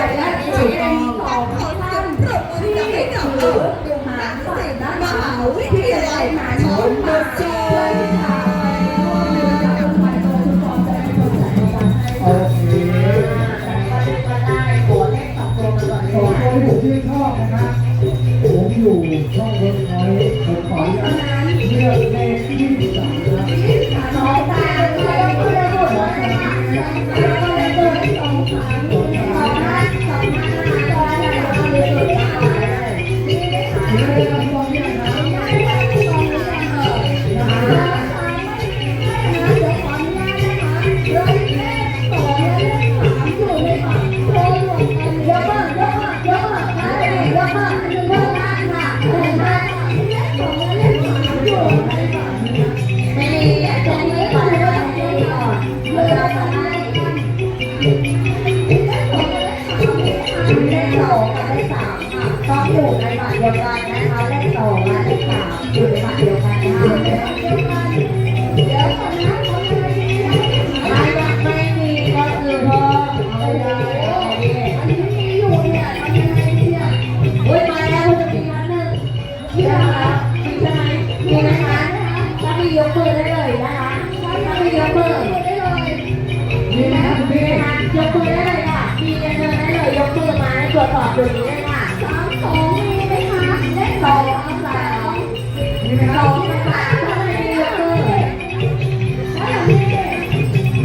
ายและถูกต้องของท่านที่ถืออยู่หาสิทธิ์มหาวิทยาลัยมหาชนมาเจอค่ะร่วมมือกับคนไทยโดยทุกคนจะเป็นคนจัดการให้อเคก็ได้ตัวเลขสองตั ตรวจสอบดูนี้ได้ค่ะสามสองมีไหมคะเลขสองสามนี่ไหมคสองสามทำไมมียกมือถ้าอย่างนี้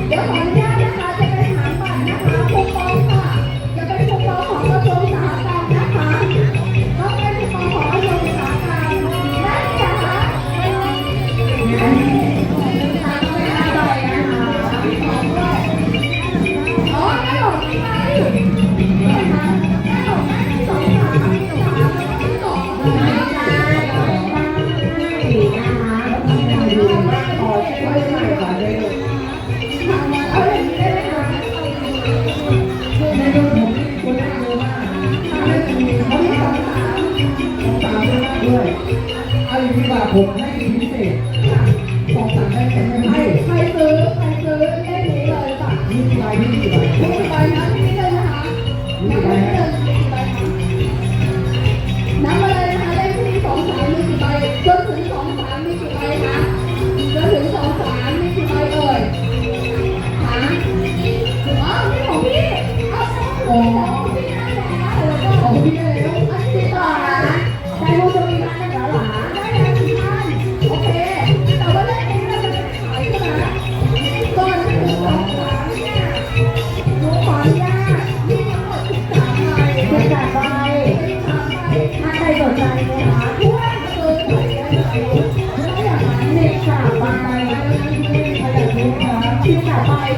เดี๋ยวขออนุญาตนะคะจะไปถามบัตรนะคะคูปองค่ะ จะเป็นคูปองของกระทรวงอุตสาหกรรมนะคะก็เป็นคูปองของกระทรวงอุตสาหกรรมได้ไหมคะ ผมให้พิเศษสองสามได้แค่ไม่ให้ใครซื้อใครซื้อเลขนี้เลยค่ะนี่ใบที่กี่ใบนี่ใบนั้นนี่เลยนะคะนับมาเลยกี่ใบคะนับมาเลยนะคะเลขที่สองสามมีกี่ใบจนถึงสองสามมีกี่ใบคะจนถึงสองสามมีกี่ใบเอ่ยหาอ๋อนี่ของพี่เอาของ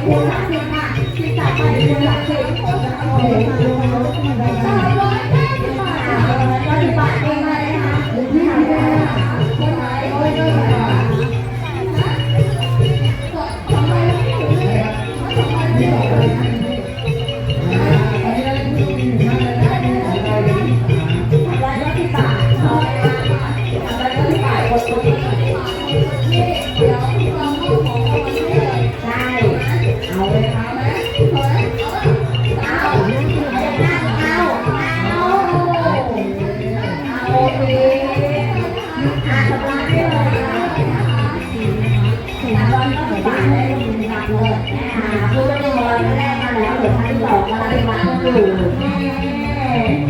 คูณหลักสิบค่ะ13ใบคูณหลักสิบ เหลือท่านที่สองกำลังมาอยู่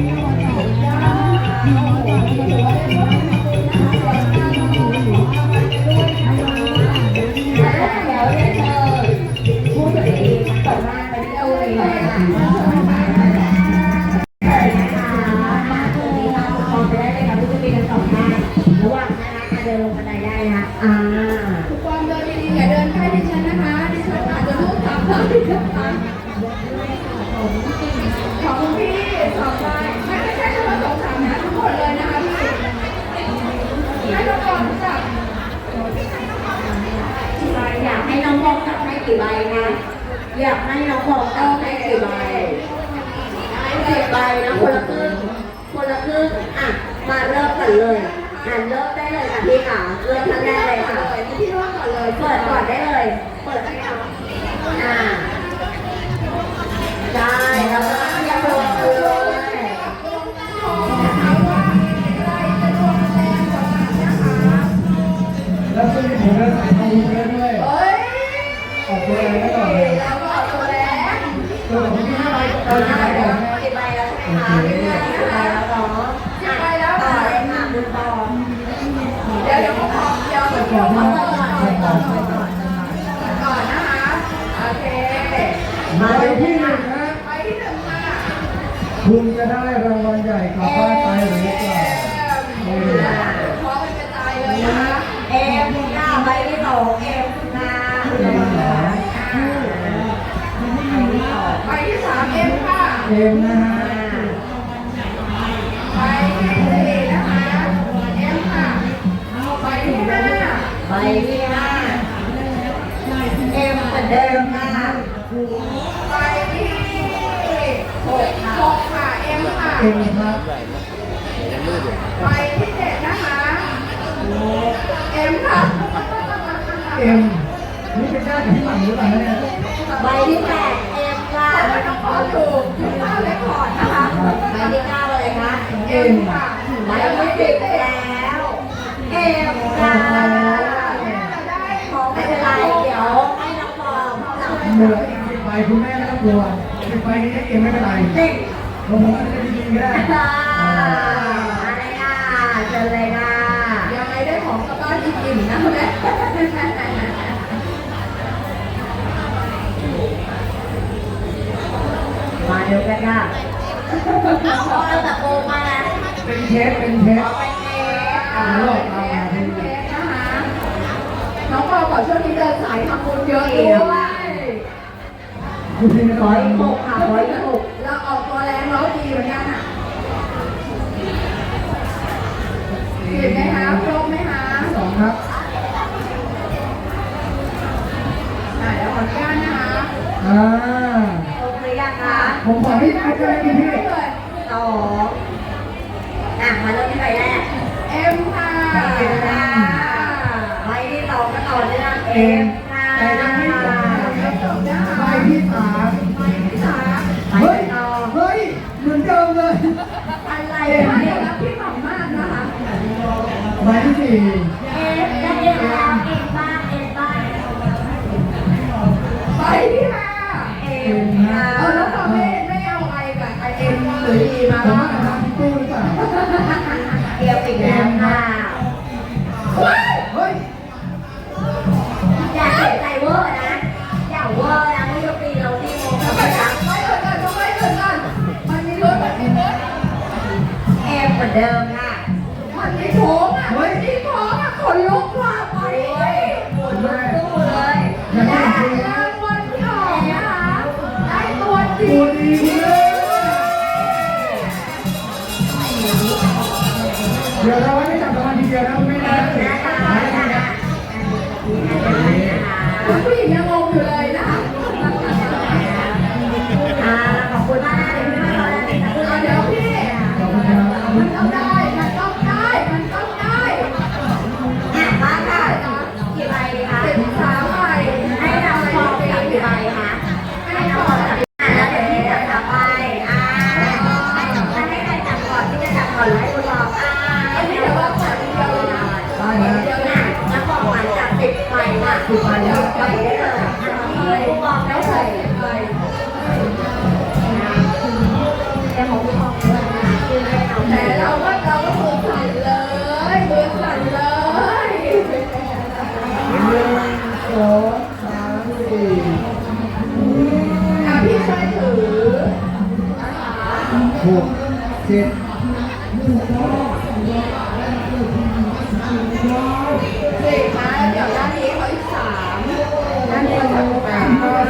กี่ใบนะ อยากให้น้องบอกต้องให้กี่ใบสิบใบนะคนละครึ่งคนละครึ่งอะมาเริ่มกันเลยอ่านเริ่มได้เลยค่ะพี่ค่ะเริ่มทั้งแรกเลยค่ะพี่ร่วก่อนเลยเปิดก่อนได้เลยเปิดให้เราอ่าได้แล้วก็เรียบร้อยแล้วก็มีผลงานทำ เดี๋ยวกี่ใบแล้วใช่ไหมคะกี่ใบแล้วเนาะกี่ใบแล้วต่อเลยค่ะคุณบอมเดี๋ยวเดี๋ยวผมขอเดี๋ยวผมขอก่อนก่อนก่อนก่อนก่อนก่อนนะคะโอเคใบที่หนึ่งนะใบที่หนึ่งค่ะคุณจะได้รางวัลใหญ่กลับบ้านไปหรือเปล่าเออพร้อมกันกระจายเลยนะคะเอ็มค่ะใบที่สองเอ็ม เอ็มนะฮะใบที่สี่นะคะเอ็มค่ะใบที่ห้าใบที่ห้าเอ็มเหมือนเดิมค่ะใบที่หกหกค่ะเอ็มค่ะเอ็มครับใบที่เจ็ดนะคะเอ็มค่ะเอ็มนี่เป็นญาติกับพี่หม่ำหรือเปล่าเนี่ยใบที่แปดเอ็ม ค่ะขอให้น้องขอถูกถูกต้องเลยก่อนนะคะใบที่เก้าเลยค่ะเอ็มค่ะใบแล้วไม่ที่ติสิดบเลยแล้วเอ็มค่ะได้ของไม่เป็นไรเดี๋ยวให้น้องบอมจับเหลืออีกสิบใบคุณแม่ไม่ต้องกลัวสิบใบนี้เอ็มไม่เป็นไรหนึ่งผมอาจจะดีๆก็ได้ค่ะอะไรอะเชิญเลยค่ะยังไงได้ของกลับบ้านอิ่มๆนะแม่ มาดูกันค่ะเอาเอาตะโกนมาแล้วเป็นเทสเป็นเทสเอาไปเทสอ่าเทสเทสนะคะน้องปอขอช่วงนี้เดินสายทำบุญเยอะด้วยคุณพี่นะขคอรับอีกหกค่ะขออีกหกเราออกตัวแรงเราดีเหมือนกันอะเห็นไหมคะครบไหมคะสองครับอ่าเดี๋ยวขออนุญาตนะคะอ่าครบหรือยังคะ ผมขอพี่พี่พี่พี่ได้เลยสองอะมาเริ่มที่ใบแรกเอ็มค่ะเอ็มค่ะใบที่สองก็ต่อเนื่องเอ็มค่ะแต่ยังไม่จบนะครับไม่จบนะคะใบที่สามใบที่สามเฮ้ยเฮ้ยเหมือนเดิมเลย อะไรคะเดี๋ยวรับพี่หม่ำมากนะคะใบที่สี่ หรื ดี๋ยวเราไม่จับรางวัลทีเดียวนะคุณแม่นะนะคะคุณผู้หญิงยังงงอยู่เลย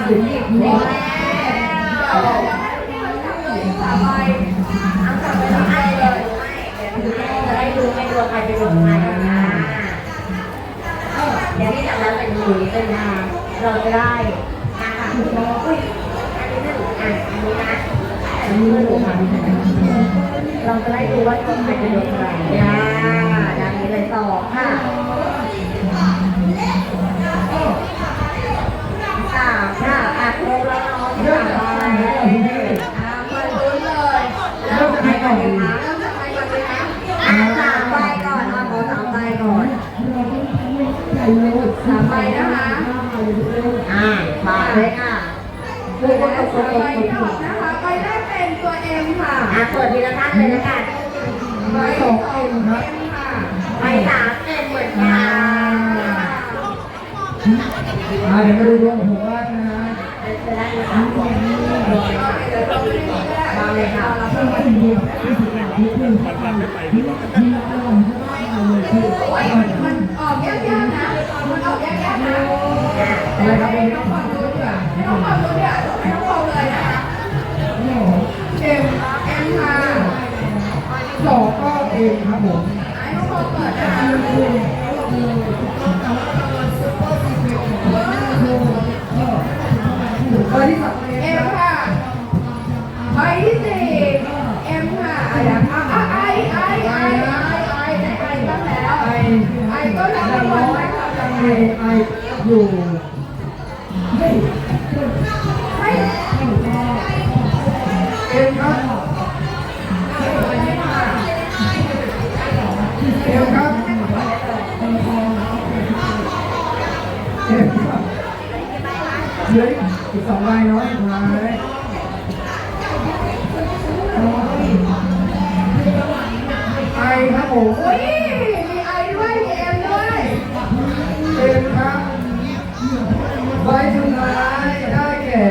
เดี๋ยวให้พี่เขาจับเลยอีกสามใบเอาจับไปทำให้เลยจะได้ดูไม่ดูใครเป็นลงมานะเดี๋ยวนี้จากนั้นเป็นหนนาเราจะได้นะคะอุ้ยอันนี้หนึ่งอะอันนี้นะอันนี้ไม่รู้ค่ะเราจะได้ดูว่าตัวใครเป็นลงอะไรอ่าดังนี้เลยต่อค่ะสามค่ะอะครบแล้วเนาะ เริ่มจากใครก่อนคุณแม่ อ่ามาลุ้นเลยเริ่มจากใครก่อนดีคะเริ่มจากใครก่อนดีคะ อะสามใบก่อนอะขอสามใบก่อน สามใบนะคะ อ่าฝาก เลยค่ะใบแรกสามใบที่ออกนะคะใบแรกอะเปิดทีละท่านเลยนะคะใบสองเอ็มครับใบสามเอ็มเหมือนกันอ่าเดี๋ยวมาดูดวงผมว่านะฮะจะได้ไหมคะมาเลยค่ะมันออกยากๆนะมันออกยากๆนะ เอ็มครับผมให้น้องฟังเปิดนะคะใบที่สามเอ็มค่ะใบที่สี่เอ็มค่ะอะไรอะอะไอไอไอไอไอได้ไอบ้างแล้วไอไอก็รับรางวัลนะคะไอไออยู่ เหลืออีกสองใบน้อยมาเลยไอครับผมอุ้ยมีไอด้วยมีเอ็มด้วยเอ็มครับใบสุดท้ายได้แก่